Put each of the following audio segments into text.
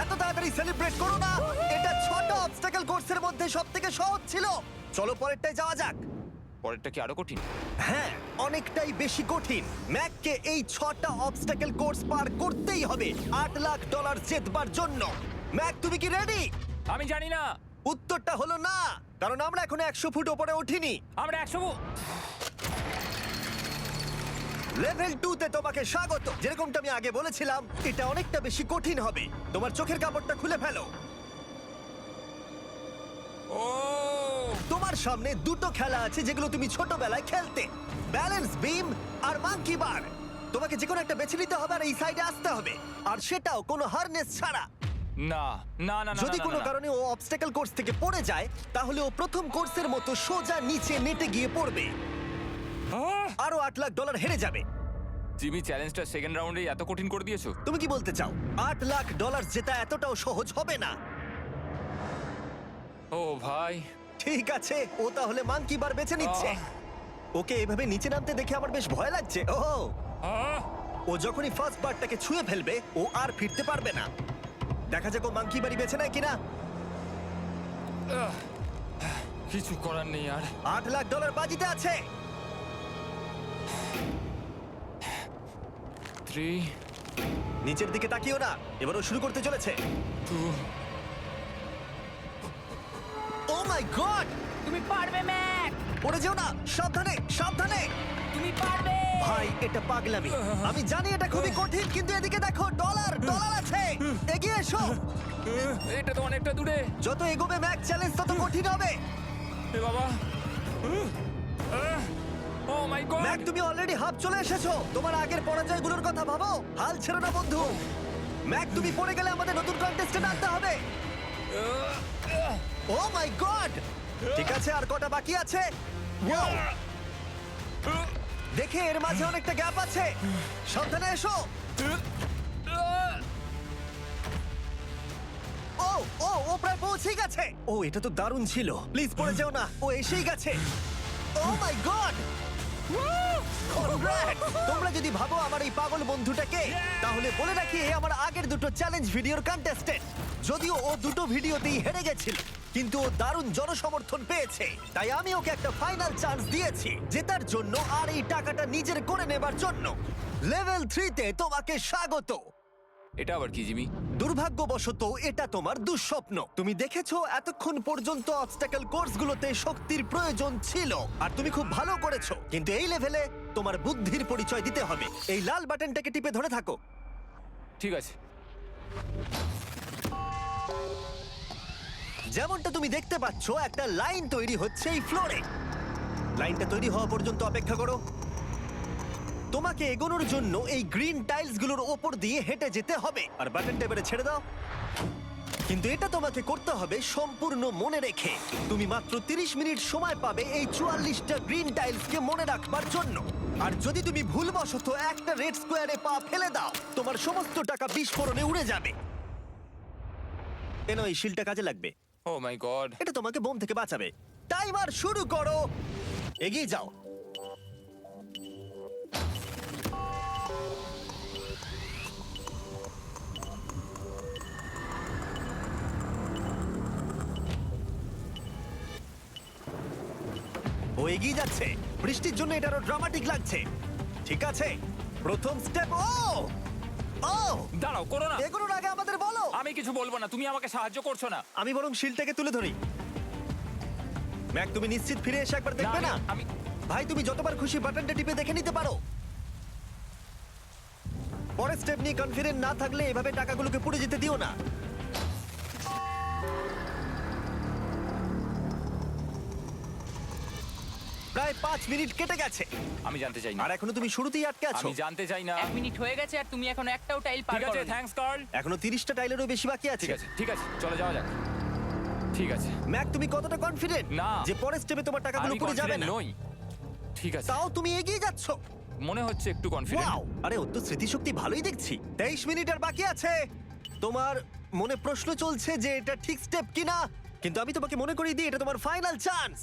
এত তাড়াতাড়ি সেলিব্রেট করো না। এটা ছোট অবস্টাকেল কোর্সের মধ্যে সব থেকে সহজ ছিল। চলো পরেরটায় যাওয়া যাক। পরেরটা কি আরও কঠিন? হ্যাঁ অনেকটাই বেশি কঠিন। ম্যাককে এই ছটা অবস্টাকেল কোর্স পার করতেই হবে। আট লাখ ডলার জেতবার জন্য। ম্যাক তুমি কি রেডি আমি জানি না। উত্তরটা হলো না কারণ আমরা এখন একশো ফুট ওপরে উঠিনি। আমরা একশো লেভেল টু তে তোমাকে স্বাগত। যেরকমটা আমি আগে বলেছিলাম এটা অনেকটা বেশি কঠিন হবে। তোমার চোখের কাপড়টা খুলে ফেলো। ও! তোমার সামনে দুটো খেলা আছে যেগুলো তুমি ছোটবেলায় খেলতে। ব্যালেন্স বিম আর মাঙ্কি বার তোমাকে যে কোনো একটা বেছে নিতে হবে আর এই সাইডে আসতে হবে। আর সেটাও কোনো হারনেস ছাড়া। না না না না যদি না, কোনো না। কারণে ও অবস্টাকেল কোর্স থেকে পড়ে যায় তাহলে ও প্রথম কোর্সের মতো সোজা নিচে নেটে গিয়ে পড়বে! আরও আট লাখ ডলার হেরে যাবে। জিমি চ্যালেঞ্জটা সেকেন্ড রাউন্ডে এত কঠিন করে দিয়েছ? তুমি কি বলতে চাও? আট লাখ ডলার জেতা এতটাও সহজ হবে না। ও ভাই। ঠিক আছে ও তাহলে মাঙ্কি বার বেছে নিচ্ছে। আহ। ওকে এভাবে নিচে নামতে দেখে আমার বেশ ভয় লাগছে। ও আহ! ও যখনই ফার্স্ট বারটাকে ছুঁয়ে ফেলবে ও আর ফিরতে পারবে না। দেখা যাক ও মাঙ্কি বাড়ি বেছে নেয় কিনা। কিছু করার নেই আর। আট লাখ ডলার বাজিতে আছে। থ্রি নিচের দিকে তাকিও না। এবার ও শুরু করতে চলেছে। টু ও মাই গড তুমি পারবে ম্যাক! পড়ে যেও না সাবধানে সাবধানে! তুমি পারবে! ভাই এটা পাগলামি। আমি জানি এটা খুবই কঠিন কিন্তু এদিকে দেখো ডলার ডলার আছে। এগিয়ে এসো। এটা তো অনেকটা দূরে। যত এগোবে ম্যাক চ্যালেঞ্জ তত কঠিন হবে। এ বাবা। ও মাই গড ম্যাক তুমি অলরেডি হাফ চলে এসেছ। তোমার আগের পরাজয়গুলোর কথা ভাবো। হাল ছেড়ো না বন্ধু। ম্যাক তুমি পড়ে গেলে আমাদের নতুন কন্টেস্টে আনতে হবে। ও মাই গড ঠিক আছে, আর কটা বাকি আছে? Wow! দেখে এর মাঝে অনেকটা গ্যাপ আছে। সাবধানে এসো। ও ও ও প্রায় পৌঁছে গেছে। ও এটা তো দারুণ ছিল। প্লিজ পড়ে যাও না। ও এসেই গেছে। ও মাই গড তোমরা যদি ভাবো আমার এই পাগল বন্ধুটাকে, তাহলে বলে রাখি আমার আগের দুটো চ্যালেঞ্জ ভিডিওর কন্টেস্টেন্ট যদিও ও দুটো ভিডিওতেই হেরে গেছিল, কিন্তু ও দারুণ জনসমর্থন পেয়েছে। তাই আমি ওকে একটা ফাইনাল চান্স দিয়েছি, জেতার জন্য আর এই টাকাটা নিজের করে নেবার জন্য। লেভেল থ্রিতে তোমাকে স্বাগত। এটা আবার কি জিমি? দুর্ভাগ্যবশত এটা তোমার দুঃস্বপ্ন। তুমি দেখেছ এতক্ষণ পর্যন্ত অবস্টাকল কোর্সগুলোতে শক্তির প্রয়োজন ছিল আর তুমি খুব ভালো করেছ। কিন্তু এই লেভেলে তোমার বুদ্ধির পরিচয় দিতে হবে। এই লাল বাটনটাকে টিপে ধরে থাকো। ঠিক আছে। যেমনটা তুমি দেখতে পাচ্ছ একটা লাইন তৈরি হচ্ছে এই ফ্লোরে লাইনটা তৈরি হওয়া পর্যন্ত অপেক্ষা করো। তোমাকে এগোনোর জন্য এই গ্রিন টাইলসগুলোর ওপর দিয়ে হেঁটে যেতে হবে। আর বাটনটা এবারে ছেড়ে দাও। কিন্তু এটা তোমাকে করতে হবে সম্পূর্ণ মনে রেখে। তুমি মাত্র 30 মিনিট সময় পাবে এই চুয়াল্লিশটা গ্রিন টাইলসকে মনে রাখবার জন্য। আর যদি তুমি ভুলবশত একটা রেড স্কোয়ারে পা ফেলে দাও তোমার সমস্ত টাকা বিস্ফোরণে উড়ে যাবে। কেন এই শিলটা কাজে লাগবে? ও মাই গড এটা তোমাকে বোম থেকে বাঁচাবে। টাইমার শুরু করো। এগিয়ে যাও। এগিয়ে যাচ্ছে। বৃষ্টির জন্য এটা আরও ড্রামাটিক লাগছে। ঠিক আছে প্রথম স্টেপ ও! ও! দাঁড়াও করো না। এগুলোর আগে আমাদের বলো। আমি কিছু বলব না তুমি আমাকে সাহায্য করছ না। আমি বরং শিলটাকে তুলে ধরি। ম্যাক তুমি নিশ্চিত ফিরে এসে একবার দেখবে না আমি- আমি ভাই তুমি যতবার খুশি বাটনটা টিপে দেখে নিতে পারো। পরের স্টেপ নিয়ে কনফিডেন্ট না থাকলে এভাবে টাকাগুলোকে পুড়ে যেতে দিও না। প্রায় পাঁচ মিনিট কেটে গেছে। আমি জানতে চাই না। আর এখনও তুমি শুরুতেই আটকে আছো। আমি জানতে চাই না। এক মিনিট হয়ে গেছে আর তুমি এখন একটাও টাইল পার ঠিক আছে থ্যাঙ্কস কার্ল এখনও তিরিশটা টাইলেরও বেশি বাকি আছে। ঠিক আছে ঠিক আছে চলে যাওয়া যাক। ঠিক আছে। ম্যাক তুমি কতটা কনফিডেন্ট না। যে পরের স্টেপে তোমার টাকাগুলো আমি পুড়ে যাবে confident না? নই। ঠিক আছে। তাও তুমি এগিয়ে যাচ্ছ? মনে হচ্ছে একটু কনফিডেন্ট ওয়াও! আরে ওর তো স্মৃতিশক্তি ভালোই দেখছি। তেইশ মিনিট আর বাকি আছে। তোমার মনে প্রশ্ন চলছে যে এটা ঠিক স্টেপ কিনা? কিন্তু আমি তোমাকে মনে করিয়ে দিই এটা তোমার ফাইনাল চান্স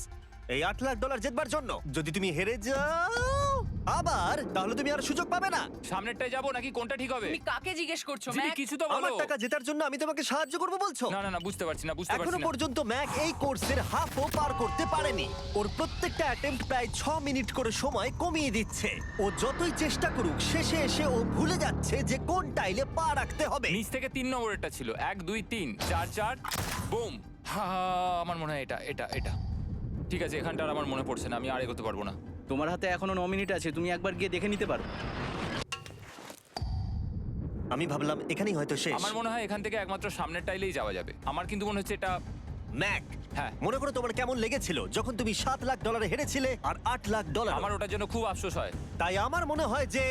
এই আট লাখ ডলার জেতবার জন্য। যদি তুমি হেরে যাও আবার তাহলে তুমি আর সুযোগ পাবে না। সামনেরটায় যাব নাকি কোনটা ঠিক হবে? তুমি কাকে জিজ্ঞেস করছ ম্যাক কিছু তো আমার বলো টাকা জেতার জন্য আমি তোমাকে সাহায্য করব বলছো? না না না বুঝতে পারছি না বুঝতে এখনও পারছি না। পর্যন্ত ম্যাক এই কোর্সের হাফও পার করতে পারেনি। ওর প্রত্যেকটা অ্যাটেম্প্ট প্রায় ছ মিনিট করে সময় কমিয়ে দিচ্ছে। ও যতই চেষ্টা করুক শেষে এসে ও ভুলে যাচ্ছে যে কোন টাইলে পা রাখতে হবে। নিচ থেকে তিন নম্বরেরটা ছিল। এক দুই তিন চার চার বুম। হা আমার মনে হয় এটা এটা এটা। ঠিক আছে এখানটা আর আমার মনে পড়ছে না আমি আর এগোতে পারব না। তোমার হাতে এখনও ন মিনিট আছে তুমি একবার গিয়ে দেখে নিতে পারো। আমি ভাবলাম এখানেই হয়তো শেষ। আমার মনে হয় এখান থেকে একমাত্র সামনের টাইলেই যাওয়া যাবে। আমার কিন্তু মনে হচ্ছে এটা ম্যাক হ্যাঁ। মনে করো তোমার কেমন লেগেছিল যখন তুমি সাত লাখ ডলারে হেরেছিলে আর আট লাখ ডলার। আমার ওটার জন্য খুব আফসোস হয়। তাই আমার মনে হয় যে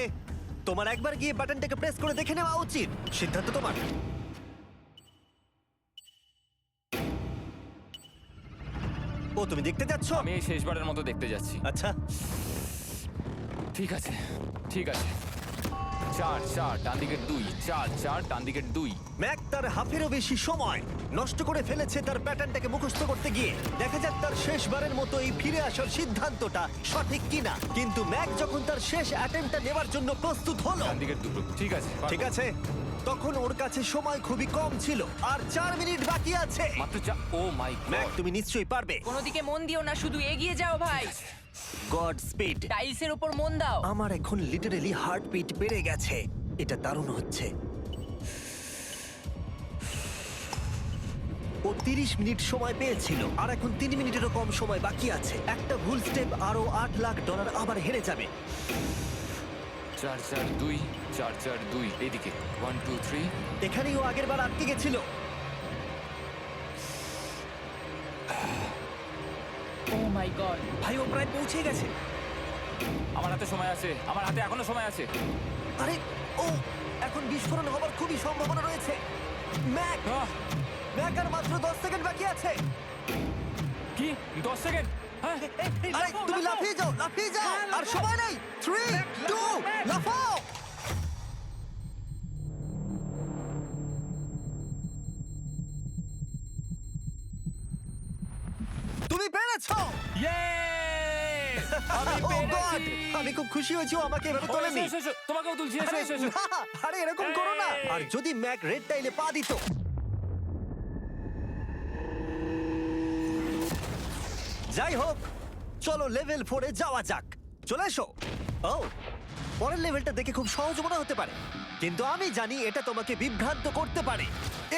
তোমার একবার গিয়ে বাটনটাকে প্রেস করে দেখে নেওয়া উচিত। সিদ্ধান্ত তোমার। ও তুমি দেখতে যাচ্ছ? আমি এই শেষবারের মতো দেখতে যাচ্ছি। আচ্ছা। ঠিক আছে ঠিক আছে। চার চার ডান দিকের দুই চার চার ডান দিকের দুই। ম্যাক তার হাফেরও বেশি সময় নষ্ট করে ফেলেছে তার প্যাটার্নটাকে মুখস্থ করতে গিয়ে। দেখা যাক তার শেষবারের মতো এই ফিরে আসার সিদ্ধান্তটা সঠিক কিনা। কিন্তু ম্যাক যখন তার শেষ অ্যাটেম্পটা নেবার জন্য প্রস্তুত হলো। ডান দিকের দুটো ঠিক আছে ঠিক আছে। তখন ওর কাছে সময় খুবই কম ছিল। আর চার মিনিট বাকি আছে। মাত্র চা ও মাই ম্যাক তুমি নিশ্চয়ই পারবে। কোনো দিকে মন দিও না শুধু এগিয়ে যাও ভাই। God speed. টাইলসের উপর মন দাও। আমার এখন লিটারেলি হার্টবিট বেড়ে গেছে। এটা দারুণ হচ্ছে। ও তিরিশ মিনিট সময় পেয়েছিল আর এখন তিন মিনিটেরও কম সময় বাকি আছে। একটা ভুল স্টেপ আরও আট লাখ ডলার আবার হেরে যাবে। চার চার দুই চার চার দুই এইদিকে ওয়ান টু থ্রি। এখানেই ও আগের বার আটকে গেছিল। Oh my god. ভাই ও প্রায় পৌঁছে গেছে। আমার হাতে সময় আছে। আমার হাতে এখনও সময় আছে। আরে ও এখন বিস্ফোরণ হবার খুবই সম্ভাবনা রয়েছে। ম্যাক! আহ, ম্যাক আর মাত্র দশ সেকেন্ড বাকি আছে। কি? দশ সেকেন্ড? আরে তুমি লাফিয়ে যাও লাফিয়ে যাও। আর সময় নেই। থ্রি টু লাফাও। তুমি পেরেছ। আমি Oh পেরেছি! আমি খুব খুশি হয়েছি ও আমাকে এভাবে তোলেনি। তোমাকেও তুলছি আরে এরকম করো না। আর যদি ম্যাক রেড টাইলে পা দিত যাই হোক চলো লেভেল ফোরে যাওয়া যাক। চলে এসো। ও পরের লেভেলটা দেখে খুব সহজ মনে হতে পারে। কিন্তু আমি জানি এটা তোমাকে বিভ্রান্ত করতে পারে।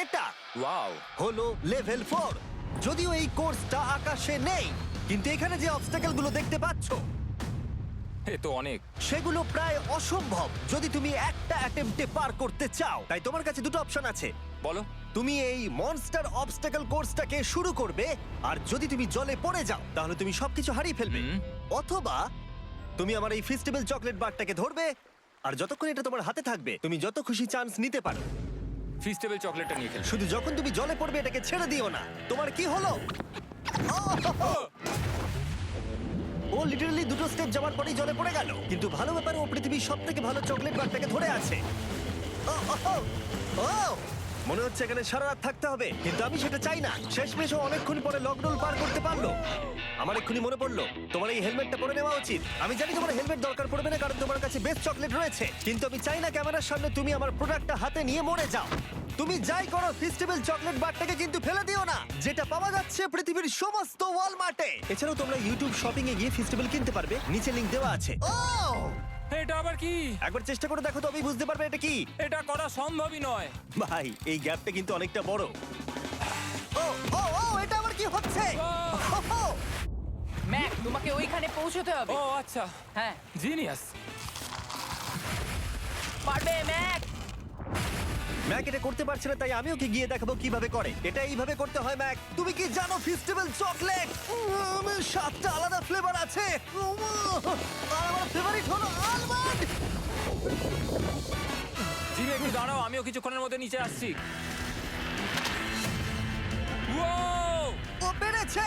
এটা ওয়াও হলো লেভেল ফোর যদিও এই কোর্সটা আকাশে নেই কিন্তু এখানে যে অবস্টাকেলগুলো দেখতে পাচ্ছ এ তো অনেক। সেগুলো প্রায় অসম্ভব। যদি তুমি একটা অ্যাটেম্পটে পার করতে চাও তাই তোমার কাছে দুটো অপশন আছে। বলো। তুমি এই মনস্টার অবস্টাকল কোর্সটাকে শুরু করবে আর যদি তুমি জলে পড়ে যাও তাহলে তুমি সবকিছু হারিয়ে ফেলবে। হুম। অথবা তুমি আমার এই ফেস্টিভ্যাল চকলেট বারটাকে ধরবে আর যতক্ষণ এটা তোমার হাতে থাকবে তুমি যত খুশি চান্স নিতে পারো। ফিস্টেবল চকলেটটা নিয়ে খেলব শুধু যখন তুমি জলে পড়বে এটাকে ছেড়ে দিও না। তোমার কি হলো! ও লিটারালি দুটো স্টেপ যাওয়ার পরেই জলে পড়ে গেল। কিন্তু ভালো ব্যাপার ও পৃথিবীর সব থেকে ভালো চকলেট বারটাকে ধরে আছে। ও, ও, ও, ও! মনে হচ্ছে এখানে সারা রাত থাকতে হবে, কিন্তু আমি সেটা চাই না। শেষমেশ ও অনেকক্ষণ পরে লকডাউন পার করতে পারল। আমার এক্ষুনি মনে পড়ল, তোমার এই হেলমেটটা পরে নেওয়া উচিত। আমি জানি তোমার হেলমেট দরকার পড়বে না, কারণ তোমার কাছে বেস্ট চকলেট রয়েছে। কিন্তু আমি চাই না ক্যামেরার সামনে তুমি আমার প্রোডাক্টটা হাতে নিয়ে মরে যাও। তুমি যাই করো ফেস্টিভ্যাল চকলেট বারটাকে কিন্তু ফেলে দিও না, যেটা পাওয়া যাচ্ছে পৃথিবীর সমস্ত ওয়ালমার্টে এছাড়াও তোমরা ইউটিউব শপিং এ গিয়ে ফেস্টিভ্যাল কিনতে পারবে, নিচে লিংক দেওয়া আছে। ও! এটা আবার কি? একবার চেষ্টা করে দেখো তবেই বুঝতে পারবে এটা কি। এটা করা সম্ভবই নয়। ভাই এই গ্যাপটা কিন্তু অনেকটা বড়। ও ও ও এটা আবার কি হচ্ছে? ও! ও, ম্যাক তোমাকে ওইখানে পৌঁছতে হবে। ও আচ্ছা। হ্যাঁ। জিনিয়াস। পারবে ম্যাক? ম্যাক এটা করতে পারছে না তাই আমি ওকে গিয়ে দেখাবো কীভাবে করে। এটা এইভাবে করতে হয় ম্যাক তুমি কি জানো ফেস্টিভ্যাল চকলেট সাতটা আলাদা ফ্লেভার আছে। আর আমার ফেভারিট হলো আলমন্ড জিমি একটু দাঁড়াও আমিও কিছুক্ষণের মধ্যে নিচে আসছি! ও পেরেছে!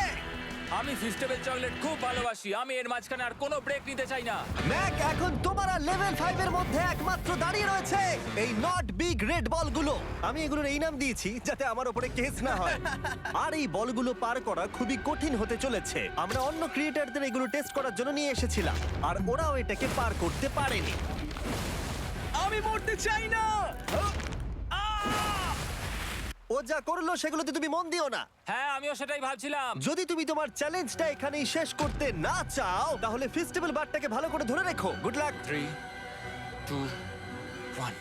আমি ফিস্টেবল চকলেট খুব ভালোবাসি। আমি এর মাঝখানে আর কোনো ব্রেক নিতে চাই না। ম্যাক এখন তোমার আর লেভেল ফাইভ এর মধ্যে একমাত্র দাঁড়িয়ে রয়েছে এই নট বিগ রেড বলগুলো আমি এগুলোর এই নাম দিয়েছি যাতে আমার উপরে কেস না হয়। আর এই বলগুলো পার করা খুবই কঠিন হতে চলেছে। আমরা অন্য ক্রিয়েটারদের এগুলো টেস্ট করার জন্য নিয়ে এসেছিলাম। আর ওরাও এটাকে পার করতে পারেনি। আমি মরতে চাই না! যা করল সেগুলোতে তুমি মন দিও না। হ্যাঁ আমিও সেটাই ভাবছিলাম। যদি তুমি তোমার চ্যালেঞ্জটা এখানেই শেষ করতে না চাও তাহলে ফেস্টিভ্যাল বারটাকে ভালো করে ধরে রেখো। Good luck three two one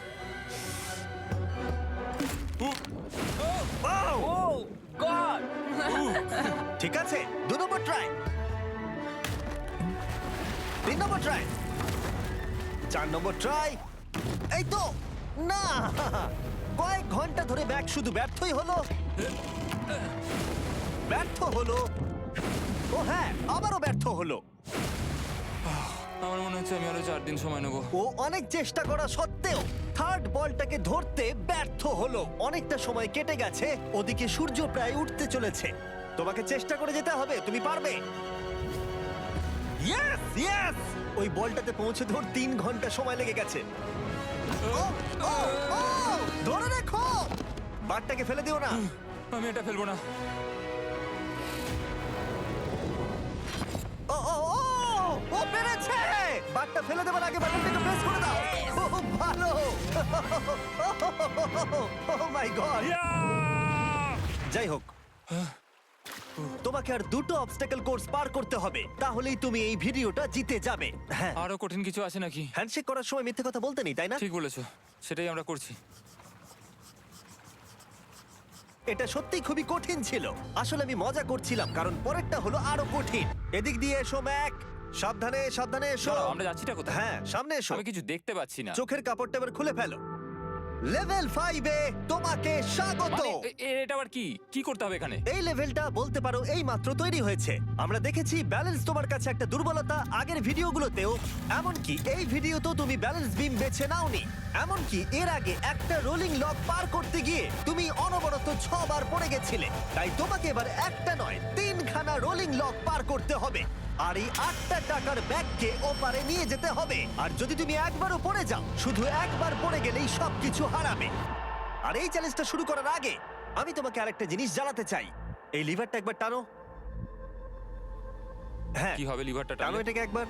oh god ঠিক আছে দু নম্বর ট্রাই তিন নম্বর ট্রাই চার নম্বর ট্রাই এই তো না! ঘণ্টা ধরে ব্যাগ শুধু ব্যর্থই হলো? ব্যর্থ হলো? ও হ্যাঁ আবারও ব্যর্থ হলো। আমার মনে হচ্ছে আমি আরও চার দিন সময় নেব। ও অনেক চেষ্টা করা সত্ত্বেও থার্ড বলটাকে ধরতে ব্যর্থ হলো। অনেকটা সময় কেটে গেছে ওদিকে সূর্য প্রায় উঠতে চলেছে। তোমাকে চেষ্টা করে যেতে হবে তুমি পারবে। ইয়েস ইয়েস ওই বলটাতে পৌঁছে ধর তিন ঘণ্টা সময় লেগে গেছে। ও, ও, ও, ধরে রেখো! বারটাকে ফেলে দিও না। আমি এটা ফেলব না। ও ও ও ও পেরেছে! বারটা ফেলে দেবার আগে বাটনটাকে প্রেস করে দাও। ও ভালো! ও মাই গড যাই হোক। তোমাকে আর দুটো অবস্টাকেল কোর্স পার করতে হবে। তাহলেই তুমি এই ভিডিওটা জিতে যাবে। হ্যাঁ। আরও কঠিন কিছু আছে নাকি? হ্যান্ডশেক করার সময় মিথ্যে কথা বলতে নেই তাই না? ঠিক বলেছ। সেটাই আমরা করছি। এটা সত্যিই খুবই কঠিন ছিল। আসলে আমি মজা করছিলাম কারণ পরেরটা হলো আরও কঠিন। এদিক দিয়ে এসো ম্যাক। সাবধানে সাবধানে এসো। দাঁড়াও, আমরা যাচ্ছিটা কোথায়? হ্যাঁ সামনে এসো। আমি কিছু দেখতে পাচ্ছি না। চোখের কাপড়টা এবার খুলে ফেলো। লেভেল ফাইভে তোমাকে স্বাগত। মানে এ- এ- এটা আবার কি? কি করতে হবে এখানে? এই লেভেলটা বলতে পারো এই মাত্র তৈরি হয়েছে। আমরা দেখেছি ব্যালেন্স তোমার কাছে একটা দুর্বলতা আগের ভিডিওগুলোতেও এমনকি এই ভিডিওতেও তুমি ব্যালেন্স বিম বেছে নাওনি। এমনকি এর আগে একটা রোলিং লক পার করতে গিয়ে তুমি অনবরত ছবার পড়ে গেছিলে। তাই তোমাকে এবার একটা নয় তিনখানা রোলিং লক পার করতে হবে। আর এই আটটা টাকার ব্যাগকে ওপারে নিয়ে যেতে হবে। আর যদি তুমি একবারও পড়ে যাও শুধু একবার পড়ে গেলেই সবকিছু হারাবে। আর এই চ্যালেঞ্জটা শুরু করার আগে আমি তোমাকে আরেকটা জিনিস জানাতে চাই। এই লিভারটা একবার টানো। হ্যাঁ। কি হবে লিভারটা টানো এটাকে একবার।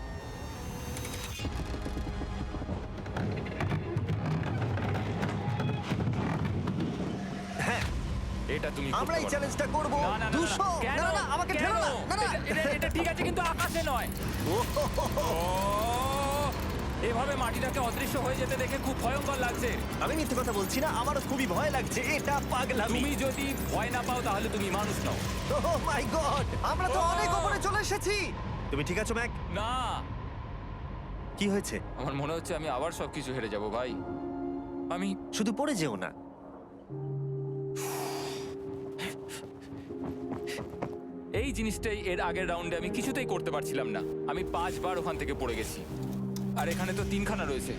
এটা তুমি আমরা এই পারো। চ্যালেঞ্জটা করব না, না, না, না, না। দুশো কেন? না না আমাকে কেন? ঠেলো না না না এটা- এটা- এটা ঠিক আছে কিন্তু আকাশে নয়। ও এভাবে মাটিটাকে অদৃশ্য হয়ে যেতে দেখে খুব ভয়ঙ্কর লাগছে আমি মিথ্যে কথা বলছি না আমারও খুবই ভয় লাগছে এটা পাগলামি তুমি যদি ভয় না পাও তাহলে তুমি মানুষ নও ও মাই গড আমরা তো Oh! অনেক উপরে চলে এসেছি তুমি ঠিক আছো ম্যাক না কি হয়েছে আমার মনে হচ্ছে আমি আবার সবকিছু হেরে যাব ভাই আমি শুধু পড়ে যেও না এই জিনিসটাই এর আগের রাউন্ডে আমি কিছুতেই করতে পারছিলাম না। আমি পাঁচবার ওখান থেকে পড়ে গেছি। আর এখানে তো তিনখানা রয়েছে।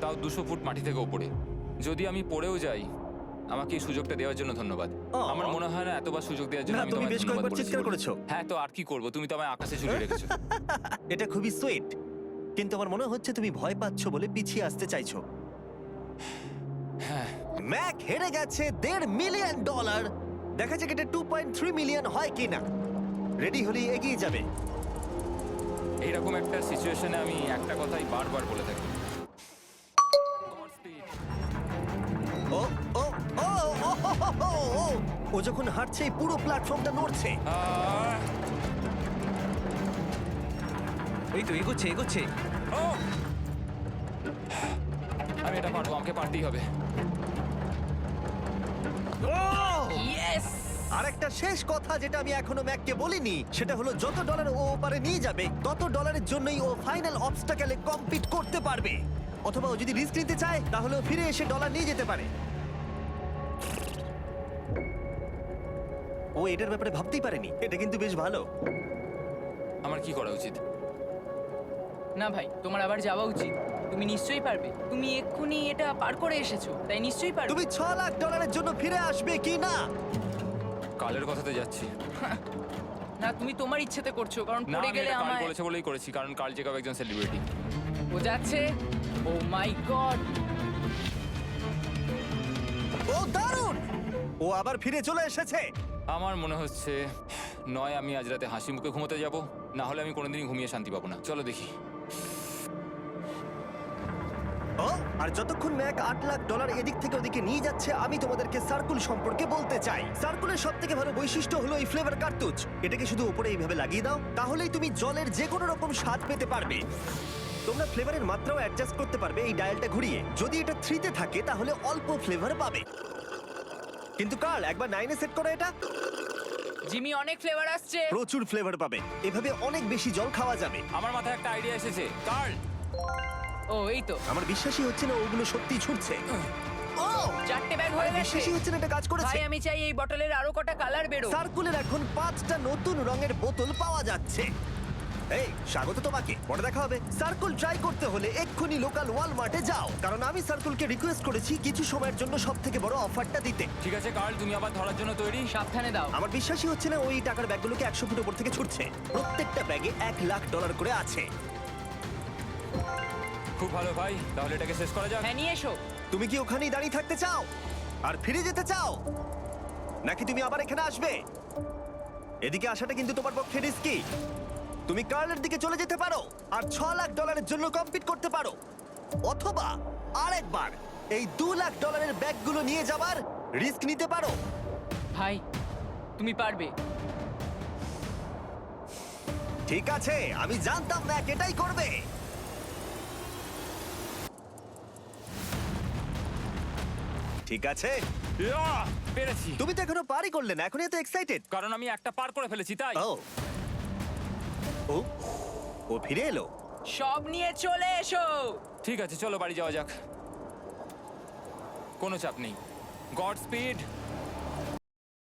তাও দুশো ফুট মাটি থেকে ওপরে। যদি আমি পড়েও যাই আমাকে এই সুযোগটা দেওয়ার জন্য ধন্যবাদ। আমার মনে হয় না এতবার সুযোগ দেওয়ার জন্য আমি তুমি বেশ ধন্যবাদ কয়েকবার চিৎকার করেছ। হ্যাঁ তো আর কি করব? তুমি তো আমায় আকাশে ঝুলিয়ে রেখেছো। এটা খুবই সুইট কিন্তু আমার মনে হচ্ছে তুমি ভয় পাচ্ছ বলে পিছিয়ে আসতে চাইছো। হ্যাঁ। ম্যাক হেরে গেছে দেড় মিলিয়ন ডলার। দেখা যাক এটা টু পয়েন্ট থ্রি মিলিয়ন হয় কিনা। রেডি হলেই এগিয়ে যাবে। এইরকম একটা সিচুয়েশনে আমি একটা কথাই বারবার বলে থাকি। ও ও ও ও, ও, ও, ও, ও। ও যখন হাঁটছে এই পুরো প্ল্যাটফর্মটা নড়ছে। আহ, এই তো এগোচ্ছে এগোচ্ছে। ও! আমি এটা পারব আমাকে পারতেই হবে। ইয়েস আর একটা শেষ কথা যেটা আমি এখনও ম্যাককে বলিনি সেটা হলো যত ডলার ও ওপারে নিয়ে যাবে তত ডলারের জন্যই ও ফাইনাল অবস্টাকেলে কম্পিট করতে পারবে। অথবা ও যদি রিস্ক নিতে চায় তাহলে ও ফিরে এসে ডলার নিয়ে যেতে পারে। ও এটার ব্যাপারে ভাবতেই পারেনি এটা কিন্তু বেশ ভালো। আমার কি করা উচিত? না ভাই তোমার আবার যাওয়া উচিত। তুমি নিশ্চয়ই পারবে। তুমি এক্ষুনি এটা পার করে এসেছ তাই নিশ্চয়ই পারবে। তুমি ছ লাখ ডলারের জন্য ফিরে আসবে কি না? কালের কথাতে যাচ্ছি। না তুমি তোমার ইচ্ছেতে করছ কারণ না পড়ে আমি গেলে এটা আমায় বলেছে বলেই করেছি কারণ কাল জেকাব একজন সেলিব্রিটি ও যাচ্ছে। ও মাই গড ও দারুণ! ও আবার ফিরে চলে এসেছে। আমার মনে হচ্ছে নয় আমি আজ রাতে হাসি মুখে ঘুমোতে যাব না হলে আমি কোনোদিনই ঘুমিয়ে শান্তি পাবো না। চলো দেখি। ও আর যতক্ষণ ম্যাক আট লাখ ডলার এদিক থেকে ওদিকে নিয়ে যাচ্ছে আমি তোমাদেরকে সার্কুল সম্পর্কে বলতে চাই। সার্কুলের সব থেকে ভালো বৈশিষ্ট্য হলো এই ফ্লেভার কার্তুজ। এটাকে শুধু উপরে এইভাবে লাগিয়ে দাও তাহলেই তুমি জলের যে কোনো রকম স্বাদ পেতে পারবে। তোমরা ফ্লেভারের মাত্রাও অ্যাডজাস্ট করতে পারবে এই ডায়ালটা ঘুরিয়ে। যদি এটা থ্রিতে থাকে তাহলে অল্প ফ্লেভার পাবে। কিন্তু কার্ল একবার নাইনে সেট করো এটা। জিমি অনেক ফ্লেভার আসছে। প্রচুর ফ্লেভার পাবে। এভাবে অনেক বেশি জল খাওয়া যাবে। আমার মাথায় একটা আইডিয়া এসেছে। কার্ল ও এই তো আমার বিশ্বাসই হচ্ছে না ওগুলো সত্যি ছুটছে। ও চারটে ব্যাগ হয়ে গেছে। বিশ্বাসই হচ্ছে না এটা কাজ করেছে। ভাই আমি চাই এই বটলের আরও কটা কালার বেরো। সার্কুলের এখন পাঁচটা নতুন রঙের বোতল পাওয়া যাচ্ছে। এই স্বাগত তোমাকে। পরে দেখা হবে। সার্কুল ট্রাই করতে হলে এক্ষুনি লোকাল ওয়ালমার্টে যাও। কারণ আমি সার্কুলকে রিকোয়েস্ট করেছি কিছু সময়ের জন্য সব থেকে বড় অফারটা দিতে। ঠিক আছে কার্ল তুমি আবার ধরার জন্য তৈরি। সাবধানে দাও। আমার বিশ্বাসই হচ্ছে না ওই টাকার ব্যাগগুলোকে একশো ফুট উপর থেকে ছুটছে। প্রত্যেকটা ব্যাগে এক লাখ ডলার করে আছে। খুব ভালো ভাই তাহলে এটাকে শেষ করা যাক। হ্যাঁ নিয়ে এসো। তুমি কি ওখানেই দাঁড়িয়ে থাকতে চাও? আর ফিরে যেতে চাও? নাকি তুমি আবার এখানে আসবে? এদিকে আসাটা কিন্তু তোমার পক্ষে রিস্কি তুমি কার্লের দিকে চলে যেতে পারো আর ছ লাখ ডলারের জন্য কম্পিট করতে পারো। অথবা আরেকবার এই দু লাখ ডলারের ব্যাগগুলো নিয়ে যাবার রিস্ক নিতে পারো। ভাই তুমি পারবে। ঠিক আছে আমি জানতাম ম্যাক এটাই করবে। ঠিক আছে? ইয়া! পেরেছি। তুমি তো এখনও পারি করলে না এখন এত এক্সাইটেড কারণ আমি একটা পার করে ফেলেছি তাই? ও। ও ও ফিরে এলো। সব নিয়ে চলে এসো। ঠিক আছে চলো বাড়ি যাওয়া যাক। কোনো চাপ নেই। God speed.